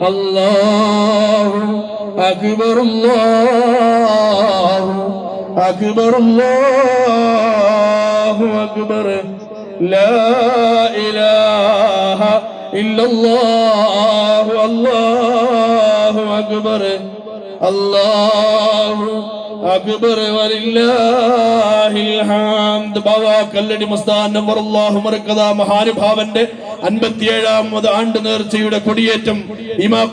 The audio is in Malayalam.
അല്ലാഹു അക്ബറുല്ലാഹു അക്ബറുല്ലാഹു അക്ബർ ലാ ഇലാഹ ഇല്ലല്ലാഹു അല്ലാഹു അക്ബർ. അല്ലാഹു അക്ബർ വലില്ലാഹിൽ ഹംദ്. ബവാ കല്ലടി മസ്താൻ നമ്പർ അല്ലാഹു മർക്കദ മഹാനുഭാവന്റെ അൻപത്തിയേഴാമത് ആണ്ട് നേർച്ചയുടെ കൊടിയേറ്റം ഇമാ